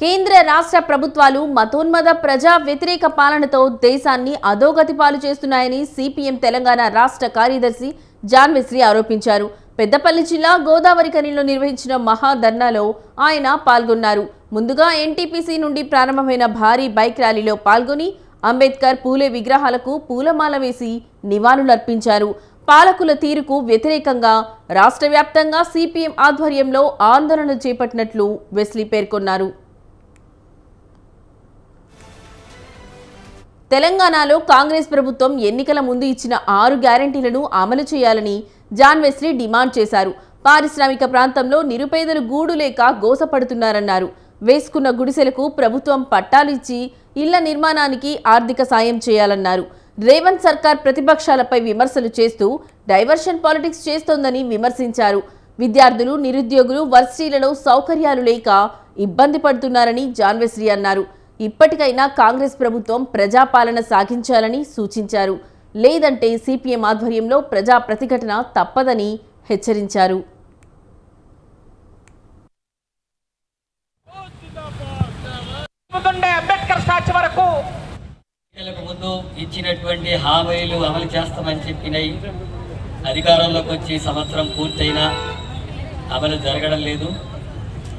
కేంద్ర రాష్ట్ర ప్రభుత్వాలు మతోన్మద ప్రజా వ్యతిరేక పాలనతో దేశాన్ని అధోగతి పాలు చేస్తున్నాయని సిపిఎం తెలంగాణ రాష్ట్ర కార్యదర్శి జాన్ ఆరోపించారు. పెద్దపల్లి జిల్లా గోదావరి కనిలో నిర్వహించిన మహాధర్నాలో ఆయన పాల్గొన్నారు. ముందుగా ఎన్టీపీసీ నుండి ప్రారంభమైన భారీ బైక్ ర్యాలీలో పాల్గొని అంబేద్కర్ పూలే విగ్రహాలకు పూలమాల వేసి నివాళులర్పించారు. పాలకుల తీరుకు వ్యతిరేకంగా రాష్ట్ర వ్యాప్తంగా సిపిఎం ఆధ్వర్యంలో ఆందోళన చేపట్టినట్లు వెస్లీ పేర్కొన్నారు. తెలంగాణలో కాంగ్రెస్ ప్రభుత్వం ఎన్నికల ముందు ఇచ్చిన ఆరు గ్యారంటీలను అమలు చేయాలని జాన్వెస్లీ డిమాండ్ చేశారు. పారిశ్రామిక ప్రాంతంలో నిరుపేదలు గూడు లేక గోసపడుతున్నారన్నారు. వేసుకున్న గుడిసెలకు ప్రభుత్వం పట్టాలిచ్చి ఇళ్ళ నిర్మాణానికి ఆర్థిక సాయం చేయాలన్నారు. రేవంత్ సర్కార్ ప్రతిపక్షాలపై విమర్శలు చేస్తూ డైవర్షన్ పాలిటిక్స్ చేస్తోందని విమర్శించారు. విద్యార్థులు నిరుద్యోగులు వర్సిటీలలో సౌకర్యాలు లేక ఇబ్బంది పడుతున్నారని జాన్వెస్లీ అన్నారు. ఇప్పటికైనా కాంగ్రెస్ ప్రభుత్వం ప్రజాపాలన సాగించాలని సూచించారు. లేదంటే సిపిఎం ఆధ్వర్యంలో ప్రజా ప్రతిఘటన తప్పదని హెచ్చరించారు. ముందు ఇచ్చినటువంటి హామీలు అమలు చేస్తామని చెప్పినాయి అధికారంలోకి వచ్చి సంవత్సరం పూర్తయినా అమలు జరగడం లేదు.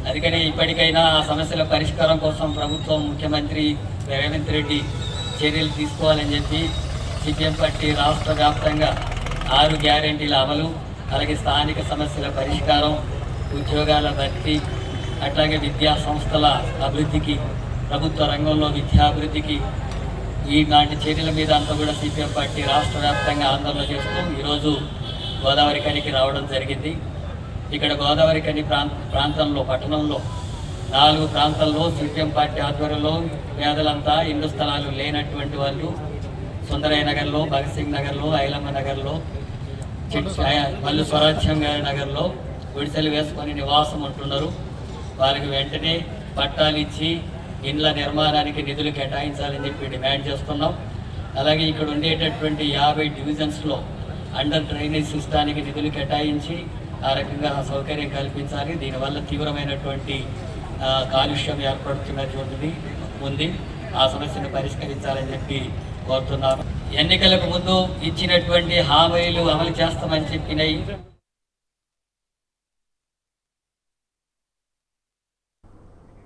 అందుకని ఇప్పటికైనా ఆ సమస్యల పరిష్కారం కోసం ప్రభుత్వం ముఖ్యమంత్రి రేవంత్ రెడ్డి చర్యలు తీసుకోవాలని చెప్పి సిపిఎం పార్టీ రాష్ట్ర వ్యాప్తంగా ఆరు గ్యారెంటీల అమలు అలాగే స్థానిక సమస్యల పరిష్కారం ఉద్యోగాల భర్తీ అట్లాగే విద్యా సంస్థల అభివృద్ధికి ప్రభుత్వ రంగంలో విద్యాభివృద్ధికి ఈనాటి చర్యల మీద అంతా కూడా సిపిఎం పార్టీ రాష్ట్ర వ్యాప్తంగా ఆందోళన చేస్తూ ఈరోజు గోదావరి కనికి రావడం జరిగింది. ఇక్కడ గోదావరి కని ప్రాంతంలో పట్టణంలో నాలుగు ప్రాంతాల్లో సిపిఎం పార్టీ ఆధ్వర్యంలో పేదలంతా ఇల్లు స్థలాలు లేనటువంటి వాళ్ళు సుందరయ్య నగర్లో భగత్ సింగ్ నగర్లో ఐలమ్మ నగర్లో మళ్ళీ మల్లు స్వరాజ్యం గారి నగర్లో గుడిసెలు వేసుకొని నివాసం ఉంటున్నారు. వారికి వెంటనే పట్టాలు ఇచ్చి ఇండ్ల నిర్మాణానికి నిధులు కేటాయించాలని చెప్పి డిమాండ్ చేస్తున్నాం. అలాగే ఇక్కడ ఉండేటటువంటి యాభై డివిజన్స్లో అండర్ డ్రైనేజ్ సిస్టానికి నిధులు కేటాయించి ఆ రకంగా సౌకర్యం కల్పించాలి. దీనివల్ల తీవ్రమైనటువంటి ఆ, కాలుష్యం ఏర్పడుతున్నటువంటిది ఉంది. ఆ సమస్యను పరిష్కరించాలని చెప్పి కోరుతున్నాను. ఎన్నికలకు ముందు ఇచ్చినటువంటి హామీలు అమలు చేస్తామని చెప్పినాయి